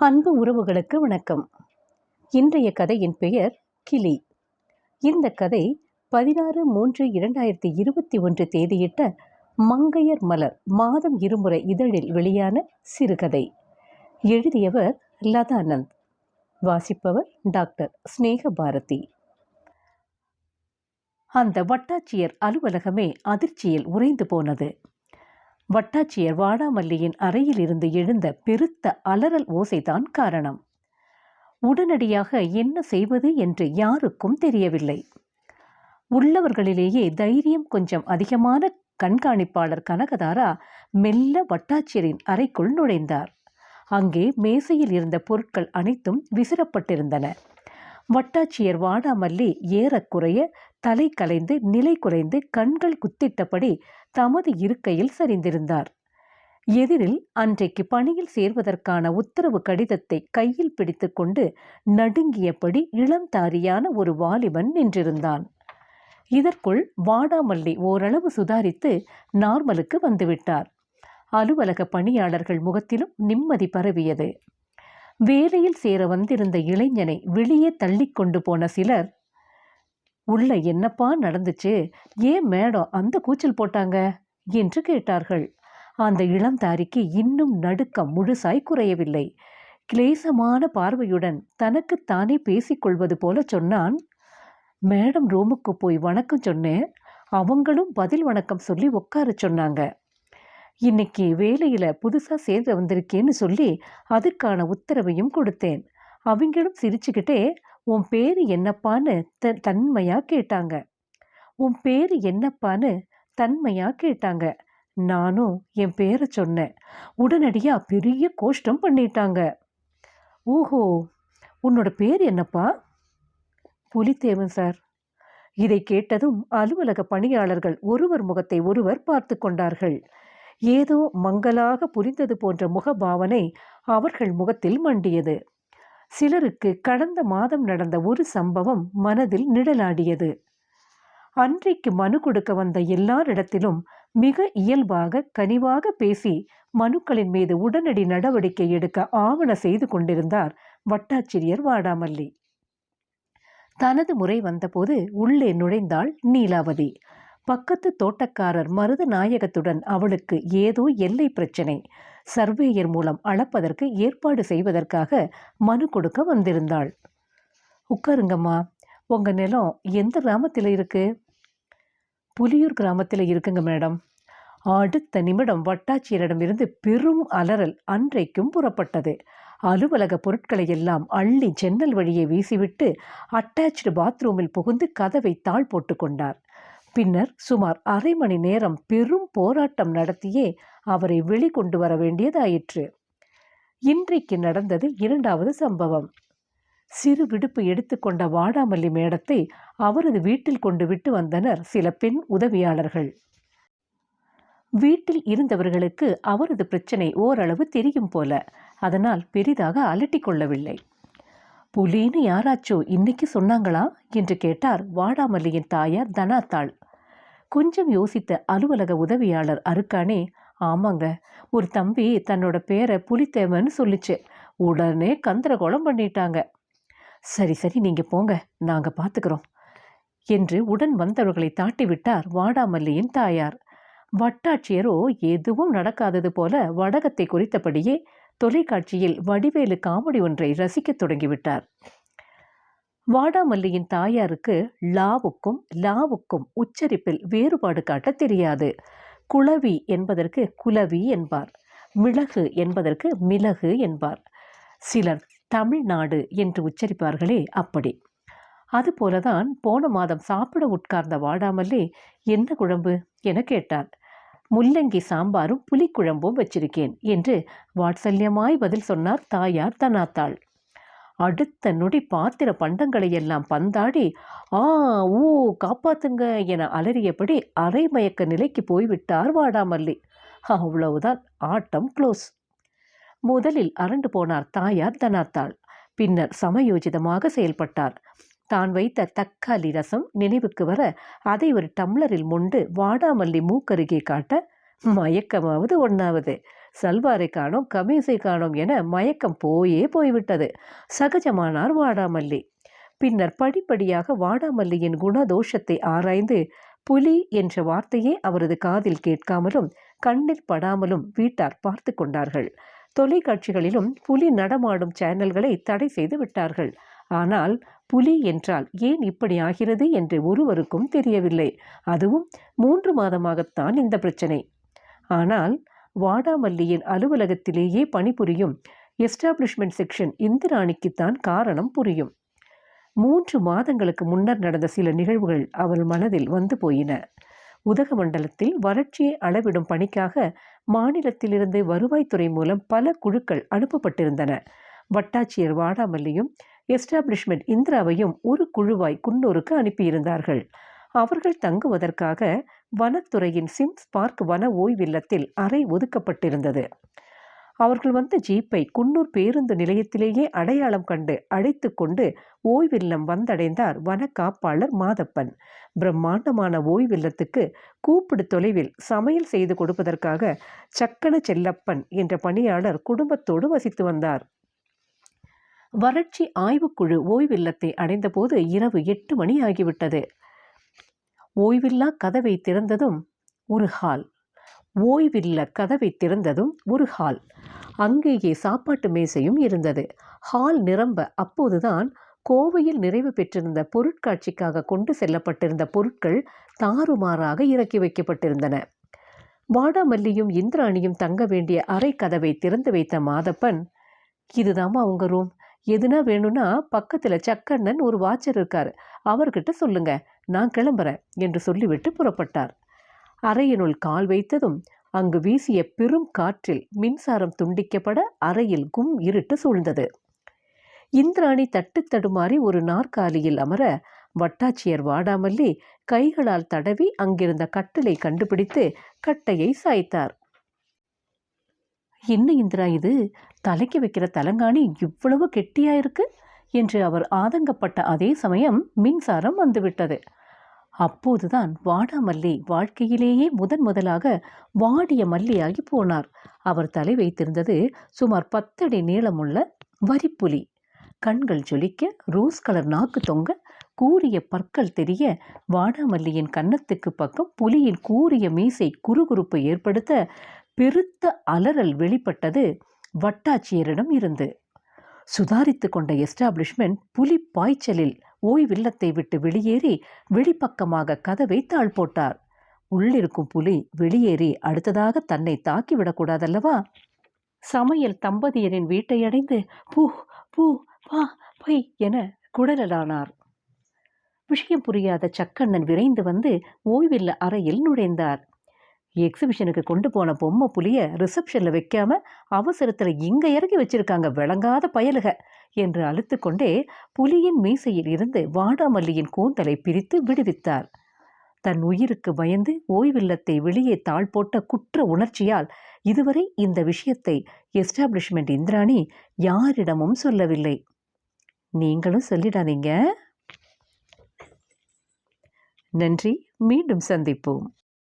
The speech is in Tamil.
அன்பு உறவுகளுக்கு வணக்கம். இன்றைய கதையின் பெயர் கிளி. இந்த கதை பதினாறு மூன்று இரண்டாயிரத்தி இருபத்தி ஒன்று தேதியிட்ட மங்கையர் மலர் மாதம் இருமுறை இதழில் வெளியான சிறுகதை. எழுதியவர் லதானந்த். வாசிப்பவர் டாக்டர் ஸ்னேக பாரதி அந்த வட்டாட்சியர் அலுவலகமே அதிர்ச்சியில் உறைந்து போனது. வட்டாட்சியர் வாடாமல்லியின் அறையில் இருந்து எழுந்த பெருத்த அலறல் ஓசைதான் காரணம். உடனடியாக என்ன செய்வது என்று யாருக்கும் தெரியவில்லை. உள்ளவர்களிலேயே தைரியம் கொஞ்சம் அதிகமான கண்காணிப்பாளர் கனகதாரா மெல்ல வட்டாட்சியரின் அறைக்குள் நுழைந்தார். அங்கே மேசையில் இருந்த பொருட்கள் அனைத்தும் விசிறப்பட்டிருந்தன. வட்டாட்சியர் வாடாமல்லி ஏறக்குறைய தலை கலைந்து நிலை குலைந்து கண்கள் குத்திட்டபடி தமது இருக்கையில் சரிந்திருந்தார். எதிரில் அன்றைக்கு பணியில் சேர்வதற்கான உத்தரவு கடிதத்தை கையில் பிடித்துக்கொண்டு நடுங்கியபடி இளந்தாரியான ஒரு வாலிபன் நின்றிருந்தான். இதற்குள் வாடாமல்லி ஓரளவு சுதாரித்து நார்மலுக்கு வந்துவிட்டார். அலுவலக பணியாளர்கள் முகத்திலும் நிம்மதி பரவியது. வேலையில் சேர வந்திருந்த இளைஞனை வெளியே தள்ளிக்கொண்டு போன சிலர் உள்ள என்னப்பா நடந்துச்சு? ஏன் மேடம் அந்த கூச்சல் போட்டாங்க? என்று கேட்டார்கள். அந்த இளந்தாரிக்கு இன்னும் நடுக்கம் முழுசாய் குறையவில்லை. கிளேசமான பார்வையுடன் தனக்கு தானே பேசிக்கொள்வது போல சொன்னான் மேடம் ரூமுக்கு போய் வணக்கம் சொன்னேன். அவங்களும் பதில் வணக்கம் சொல்லி உட்கார சொன்னாங்க. இன்னைக்கு வேலையில் புதுசாக சேர்ந்து வந்திருக்கேன்னு சொல்லி அதுக்கான உத்தரவையும் கொடுத்தேன். அவங்களும் சிரிச்சுக்கிட்டே உன் பேர் என்னப்பான்னு த தன்மையாக கேட்டாங்க. உன் பேர் என்னப்பான்னு தன்மையாக கேட்டாங்க. நானும் என் பேரை சொன்னேன். உடனடியாக பெரிய கோஷ்டம் பண்ணிட்டாங்க. ஓஹோ! உன்னோட பேர் என்னப்பா? புலித்தேவன் சார். இதை கேட்டதும் அலுவலக பணியாளர்கள் ஒருவர் முகத்தை ஒருவர் பார்த்து கொண்டார்கள். ஏதோ மங்கலாக புரிந்தது போன்ற முகபாவனை அவர்கள் முகத்தில் மண்டியது. சிலருக்கு கடந்த மாதம் நடந்த ஒரு சம்பவம் மனதில் நிழலாடியது. அன்றைக்கு மனு கொடுக்க வந்த எல்லாரிடத்திலும் மிக இயல்பாக கனிவாக பேசி மனுக்களின் மீது உடனடி நடவடிக்கை எடுக்க ஆவண செய்து கொண்டிருந்தார் வட்டாட்சிரியர் வாடாமல்லி. தனது முறை வந்தபோது உள்ளே நுழைந்தாள் நீலாவதி. பக்கத்து தோட்டக்காரர் மருத நாயகத்துடன் அவளுக்கு ஏதோ எல்லை பிரச்சனை. சர்வேயர் மூலம் அளப்பதற்கு ஏற்பாடு செய்வதற்காக மனு கொடுக்க வந்திருந்தாள். உட்காருங்கம்மா உங்கள் நிலம் எந்த கிராமத்தில் இருக்கு? புலியூர் கிராமத்தில் இருக்குங்க மேடம். அடுத்த நிமிடம் வட்டாட்சியரிடமிருந்து பெரும் அலறல் அன்றைக்கும் புறப்பட்டது. அலுவலக பொருட்களை எல்லாம் அள்ளி ஜன்னல் வழியே வீசிவிட்டு அட்டாச்சு பாத்ரூமில் புகுந்து கதவை தாழ் போட்டு கொண்டார். பின்னர் சுமார் அரை மணி நேரம் பெரும் போராட்டம் நடத்தியே அவரை வெளிக்கொண்டு வர வேண்டியதாயிற்று. இன்றைக்கு நடந்தது இரண்டாவது சம்பவம். சிறு விடுப்பு எடுத்துக்கொண்ட வாடாமல்லி மேடத்தை அவரது வீட்டில் கொண்டு விட்டு வந்தனர் சில பெண் உதவியாளர்கள். வீட்டில் இருந்தவர்களுக்கு அவரது பிரச்சனை ஓரளவு தெரியும் போல அதனால் பெரிதாக அலட்டி கொள்ளவில்லை. புலின்னு யாராச்சோ இன்னைக்கு சொன்னாங்களா? என்று கேட்டார் வாடாமல்லியின் தாயார் தனாத்தாள். கொஞ்சம் யோசித்த அலுவலக உதவியாளர் அருக்கானே ஆமாங்க ஒரு தம்பி தன்னோட பேரை புலித்தேவன் சொல்லிச்சு. உடனே கந்தரகோலம் பண்ணிட்டாங்க. சரி சரி நீங்கள் போங்க நாங்கள் பார்த்துக்கிறோம் என்று உடன் வந்தவர்களை தாட்டி விட்டார் வாடாமல்லியின் தாயார். வட்டாட்சியரோ எதுவும் நடக்காதது போல வடகத்தை குறித்தபடியே தொலைக்காட்சியில் வடிவேலு காமெடி ஒன்றை ரசிக்கத் தொடங்கிவிட்டார் வாடாமல்லியின் தாயாருக்கு லாவுக்கும் லாவுக்கும் உச்சரிப்பில் வேறுபாடு காட்ட தெரியாது. குளவி என்பதற்கு குலவி என்பார். மிளகு என்பதற்கு மிளகு என்பார். சிலர் தமிழ்நாடு என்று உச்சரிப்பார்களே அப்படி. அதுபோலதான் போன மாதம் சாப்பிட உட்கார்ந்த வாடாமல்லி என்ன குழம்பு? என கேட்டார். முள்ளங்கி சாம்பாரும் புலிக்குழம்பும் வச்சிருக்கேன் என்று வாட்சல்யமாய் பதில் சொன்னார் தாயார் தனாத்தாள். அடுத்த நொடி பாத்திர பண்டங்களை எல்லாம் பந்தாடி ஆ ஊ காப்பாத்துங்க என அலறியபடி அரைமயக்க நிலைக்கு போய்விட்டார் வாடாமல்லி. அவ்வளவுதான் ஆட்டம் க்ளோஸ் முதலில் அரண்டு போனார் தாயார் தனாத்தாள். பின்னர் சமயோஜிதமாக செயல்பட்டார். தான் வைத்த தக்காளி ரசம் நினைவுக்கு வர அதை ஒரு டம்ளரில் மொண்டு வாடாமல்லி மூக்கருகே காட்ட மயக்கமாவது ஒன்றாவது சல்வாரை காணோம் கமீஸை காணோம் என மயக்கம் போயே போய்விட்டது. சகஜமானார் வாடாமல்லி. பின்னர் படிப்படியாக வாடாமல்லியின் குணதோஷத்தை ஆராய்ந்து புலி என்ற வார்த்தையே அவரது காதில் கேட்காமலும் கண்ணில் படாமலும் வீட்டார் பார்த்து கொண்டார்கள். தொலைக்காட்சிகளிலும் புலி நடமாடும் சேனல்களை தடை செய்து விட்டார்கள். ஆனால் புலி என்றால் ஏன் இப்படி ஆகிறது என்று ஒருவருக்கும் தெரியவில்லை. அதுவும் மூன்று மாதமாகத்தான் இந்த பிரச்சனை. ஆனால் வாடாமல்லியின் அலுவலகத்திலேயே பணிபுரியும் எஸ்டாப்ளிஷ்மெண்ட் செக்ஷன் இந்திராணிக்குத்தான் காரணம் புரியும். மூன்று மாதங்களுக்கு முன்னர் நடந்த சில நிகழ்வுகள் அவள் மனதில் வந்து போயின. உதகமண்டலத்தில் வறட்சியை அளவிடும் பணிக்காக மாநிலத்திலிருந்து வருவாய்த்துறை மூலம் பல குழுக்கள் அனுப்பப்பட்டிருந்தன. வட்டாட்சியர் வாடாமல்லியும் எஸ்டாப்ளிஷ்மெண்ட் இந்திராவையும் ஒரு குழுவாய் குன்னூருக்கு அனுப்பியிருந்தார்கள். அவர்கள் தங்குவதற்காக வனத்துறையின் சிம்ஸ் பார்க் வன ஓய்வில்லத்தில் அறை ஒதுக்கப்பட்டிருந்தது. அவர்கள் வந்த ஜீப்பை குன்னூர் பேருந்து நிலையத்திலேயே அடையாளம் கண்டு அழைத்து கொண்டு ஓய்வில்லம் வந்தடைந்தார் வன காப்பாளர் மாதப்பன். பிரம்மாண்டமான ஓய்வில்லத்துக்கு கூப்பிடு தொலைவில் சமையல் செய்து கொடுப்பதற்காக சக்கன செல்லப்பன் என்ற பணியாளர் குடும்பத்தோடு வசித்து வந்தார். வறட்சி ஆய்வுக்குழு ஓய்வில்லத்தை அடைந்தபோது இரவு எட்டு மணி ஆகிவிட்டது. ஓய்வில்லா கதவை திறந்ததும் ஒரு ஹால். ஓய்வில்ல கதவை திறந்ததும் ஒரு ஹால். அங்கேயே சாப்பாட்டு மேசையும் இருந்தது. ஹால் நிரம்ப அப்போதுதான் கோவையில் நிறைவு பெற்றிருந்த பொருட்காட்சிக்காக கொண்டு செல்லப்பட்டிருந்த பொருட்கள் தாறுமாறாக இறக்கி வைக்கப்பட்டிருந்தன. வாடாமல்லியும் இந்திராணியும் தங்க வேண்டிய அறை கதவை திறந்து வைத்த மாதப்பன் இதுதாம்மா உங்க ரூம்? எதுனா வேணும்னா பக்கத்தில் சக்கண்ணன் ஒரு வாட்சர் இருக்கார். அவர்கிட்ட சொல்லுங்கள் நான் கிளம்புறேன் என்று சொல்லிவிட்டு புறப்பட்டார். அறையினுள் கால் வைத்ததும் அங்கு வீசிய பெரும் காற்றில் மின்சாரம் துண்டிக்கப்பட அறையில் கும் இருட்டு சூழ்ந்தது. இந்திராணி தட்டு தடுமாறி ஒரு நாற்காலியில் அமர வட்டாட்சியர் வாடாமல்லி கைகளால் தடவி அங்கிருந்த கட்டிலை கண்டுபிடித்து கட்டையை சாய்த்தார். என்ன இந்திரா இது? தலைக்கு வைக்கிற தலங்காணி இவ்வளவு கெட்டியாயிருக்கு? என்று அவர் ஆதங்கப்பட்ட அதே சமயம் மின்சாரம் வந்துவிட்டது. அப்போதுதான் வாடாமல்லி வாழ்க்கையிலேயே முதன் முதலாக வாடிய மல்லியாகி போனார். அவர் தலை வைத்திருந்தது சுமார் பத்தடி நீளமுள்ள வரிப்புலி. கண்கள் ஜொலிக்க ரோஸ் கலர் நாக்கு தொங்க கூரிய பற்கள் தெரிய வாடாமல்லியின் கன்னத்துக்கு பக்கம் புலியின் கூரிய மீசை குறுகுறுப்பு ஏற்படுத்த பெருத்த அலறல் வெளிப்பட்டது வட்டாட்சியரிடம் இருந்து. சுதாரித்து கொண்ட எஸ்டாப்ளிஷ்மெண்ட் புலி பாய்ச்சலில் ஓய்வில்லத்தை விட்டு வெளியேறி வெளிப்பக்கமாக கதவை தாழ் போட்டார். உள்ளிருக்கும் புலி வெளியேறி அடுத்ததாக தன்னை தாக்கிவிடக்கூடாதல்லவா சமையல் தம்பதியரின் வீட்டை அடைந்து பூ பூ பா பை என குடலலானார். விஷயம் புரியாத சக்கண்ணன் விரைந்து வந்து ஓய்வில்ல அறையில் நுழைந்தார். எக்ஸிபிஷனுக்கு கொண்டு போன பொம்மை புலிய ரிசப்ஷனில் வைக்காம அவசரத்தில் இங்க இறக்கி வச்சிருக்காங்க விளங்காத பயலுக என்று அழுத்துக்கொண்டே புலியின் மீசையில் இருந்து வாடாமல்லியின் கூந்தலை பிரித்து விடுவித்தார். தன் உயிருக்கு பயந்து ஓய்வில்லத்தை வெளியே தாழ் போட்ட குற்ற உணர்ச்சியால் இதுவரை இந்த விஷயத்தை எஸ்டாப்ளிஷ்மெண்ட் இந்திராணி யாரிடமும் சொல்லவில்லை. நீங்களும் சொல்லிடாதீங்க. நன்றி மீண்டும் சந்திப்போம்.